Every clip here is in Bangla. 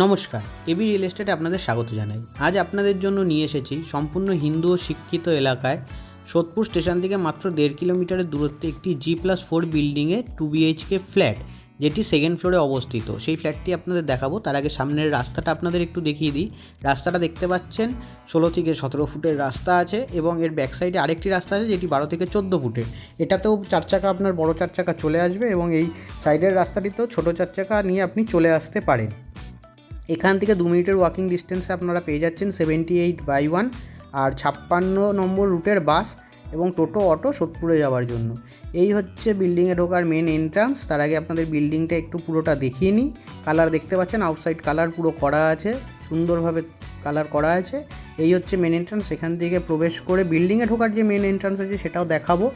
নমস্কার এবি রিয়েল এস্টেটে আপনাদের স্বাগত জানাই। আজ আপনাদের জন্য নিয়ে এসেছি সম্পূর্ণ হিন্দু ও শিক্ষিত এলাকায় সোদপুর স্টেশন থেকে মাত্র দেড় কিলোমিটারের দূরত্বে একটি জি প্লাস ফোর বিল্ডিংয়ে টু বিএইচকে ফ্ল্যাট যেটি সেকেন্ড ফ্লোরে অবস্থিত। সেই ফ্ল্যাটটি আপনাদের দেখাবো। তার আগে সামনের রাস্তাটা আপনাদের একটু দেখিয়ে দিই। রাস্তাটা দেখতে পাচ্ছেন, ষোলো থেকে সতেরো ফুটের রাস্তা আছে এবং এর ব্যাক সাইডে আরেকটি রাস্তা আছে যেটি বারো থেকে চোদ্দ ফুটের। এটাতেও চার চাকা আপনার বড় চার চাকা চলে আসবে এবং এই সাইডের রাস্তাটিতেও ছোটো চার চাকা নিয়ে আপনি চলে আসতে পারেন। এখান থেকে দু মিনিটের ওয়াকিং ডিস্টেন্সে আপনারা পেয়ে যাচ্ছেন সেভেন্টি এইট বাই ওয়ান আর ছাপ্পান্ন নম্বর রুটের বাস এবং টোটো, অটো সোদপুরে যাওয়ার জন্য। এই হচ্ছে বিল্ডিংয়ে ঢোকার মেন এন্ট্রান্স তার আগে আপনাদের বিল্ডিংটা একটু পুরোটা দেখিয়ে নিই। কালার দেখতে পাচ্ছেন আউটসাইড কালার পুরো করা আছে, সুন্দরভাবে কালার করা আছে। এই হচ্ছে মেন এন্ট্রান্স এখান থেকে প্রবেশ করে বিল্ডিংয়ে ঢোকার যে মেন এন্ট্রান্স আছে, সেটাও দেখাবো।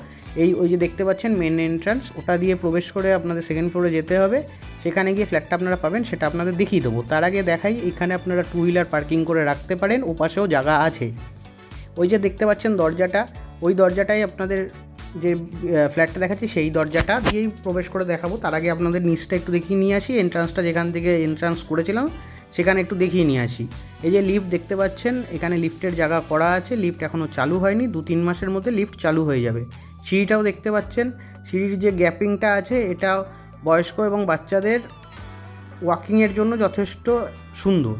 এই ওই যে দেখতে পাচ্ছেন মেন এন্ট্রান্স ওটা দিয়ে প্রবেশ করে আপনাদের সেকেন্ড ফ্লোরে যেতে হবে। সেখানে গিয়ে ফ্ল্যাটটা আপনারা পাবেন, সেটা আপনাদের দেখিয়ে দেবো। তার আগে দেখাই, এখানে আপনারা টু হুইলার পার্কিং করে রাখতে পারেন, ওপাশেও পাশেও জায়গা আছে। ওই যে দেখতে পাচ্ছেন দরজাটা, ওই দরজাটাই আপনাদের যে ফ্ল্যাটটা দেখাচ্ছি, সেই দরজাটা দিয়েই প্রবেশ করে দেখাবো। তার আগে আপনাদের নিচটা একটু দেখিয়ে নিয়ে আসি এন্ট্রান্সটা যেখান থেকে এন্ট্রান্স করেছিলাম, সেখানে একটু দেখিয়ে নিয়ে আসি। এই যে লিফট দেখতে পাচ্ছেন, এখানে লিফটের জায়গা করা আছে লিফট এখনও চালু হয়নি দু তিন মাসের মধ্যে লিফট চালু হয়ে যাবে। সিঁড়িটাও দেখতে পাচ্ছেন। সিঁড়ির যে গ্যাপিংটা আছে এটা বয়স্ক এবং বাচ্চাদের ওয়াকিংয়ের জন্য যথেষ্ট সুন্দর।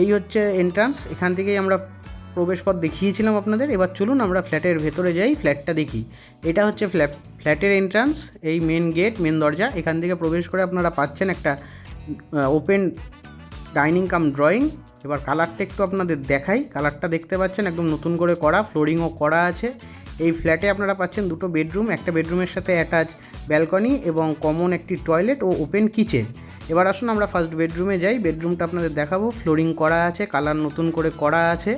এই হচ্ছে এন্ট্রান্স এখান থেকেই আমরা প্রবেশপথ দেখিয়েছিলাম আপনাদের। এবার চলুন আমরা ফ্ল্যাটের ভেতরে যাই ফ্ল্যাটটা দেখি। এটা হচ্ছে ফ্ল্যাট ফ্ল্যাটের এন্ট্রান্স এই মেন গেট মেন দরজা। এখান থেকে প্রবেশ করে আপনারা পাচ্ছেন একটা ওপেন ডাইনিং কাম ড্রয়িং এবার কালারটা একটু আপনাদের দেখাই। কালারটা দেখতে পাচ্ছেন একদম নতুন করে করা, ফ্লোরিংও করা আছে। এই ফ্ল্যাটে আপনারা পাচ্ছেন দুটো বেডরুম, একটা বেডরুমের সাথে অ্যাটাচ ব্যালকনি এবং কমন একটি টয়লেট ও ওপেন কিচেন। এবার আসুন আমরা ফার্স্ট বেডরুমে যাই, বেডরুমটা আপনাদের দেখাবো। ফ্লোরিং করা আছে, কালার নতুন করে করা আছে।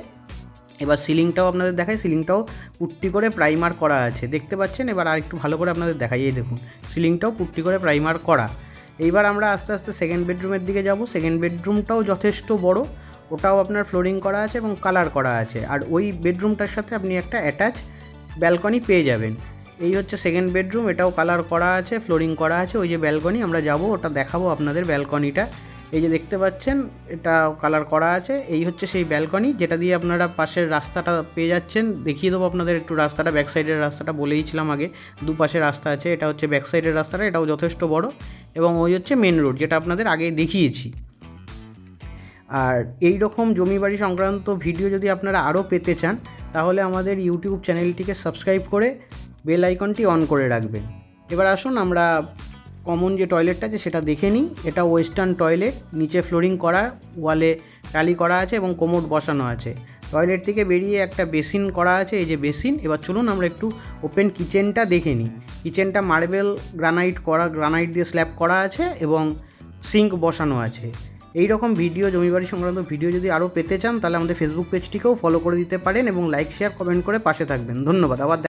এবার সিলিংটাও আপনাদের দেখাই, সিলিংটাও পুট্টি করে প্রাইমার করা আছে। দেখতে পাচ্ছেন? এবার আর একটু ভালো করে আপনাদের দেখাই, এই দেখুন, সিলিংটাও পুট্টি করে প্রাইমার করা। এইবার আমরা আস্তে আস্তে সেকেন্ড বেডরুমের দিকে যাব। সেকেন্ড বেডরুমটাও যথেষ্ট বড়। ওটাও আপনার ফ্লোরিং করা আছে এবং কালার করা আছে। আর ওই বেডরুমটার সাথে আপনি একটা অ্যাটাচ ব্যালকনি পেয়ে যাবেন। এই হচ্ছে সেকেন্ড বেডরুম এটাও কালার করা আছে ফ্লোরিং করা আছে। ওই যে ব্যালকনি আমরা যাব, ওটা দেখাবো আপনাদের ব্যালকনিটা এই যে দেখতে পাচ্ছেন, এটা কালার করা আছে। এই হচ্ছে সেই ব্যালকনি যেটা দিয়ে আপনারা পাশের রাস্তাটা পেয়ে যাচ্ছেন। দেখিয়ে দেবো আপনাদের একটু রাস্তাটা ব্যাক সাইডের রাস্তাটা বলেইছিলাম আগে। দুপাশে রাস্তা আছে, এটা হচ্ছে ব্যাক সাইডের রাস্তাটা, এটাও যথেষ্ট বড়। এবং ওই হচ্ছে মেন রোড যেটা আপনাদের আগে দেখিয়েছি। আর এই রকম জমি বাড়ি সংক্রান্ত ভিডিও যদি আপনারা আরও পেতে চান, তাহলে আমাদের ইউটিউব চ্যানেলটিকে সাবস্ক্রাইব করে বেল আইকনটি অন করে রাখবেন। এবার আসুন, আমরা কমন যে টয়লেটটা আছে সেটা দেখে নিই। এটা ওয়েস্টার্ন টয়লেট, নিচে ফ্লোরিং করা, ওয়ালে টালি করা আছে এবং কোমোড বসানো আছে। টয়লেট থেকে বেরিয়ে একটা বেসিন করা আছে, এই যে বেসিন। এবার চলুন, আমরা একটু ওপেন কিচেনটা দেখে নিই। কিচেনটা মার্বেল গ্রানাইট করা, গ্রানাইট দিয়ে স্ল্যাব করা আছে এবং সিঙ্ক বসানো আছে। এই রকম ভিডিও, জমিবাড়ি সংক্রান্ত ভিডিও যদি আরও পেতে চান, তাহলে আমাদের ফেসবুক পেজটিকেও ফলো করে দিতে পারেন এবং লাইক শেয়ার কমেন্ট করে পাশে থাকবেন। ধন্যবাদ। আবার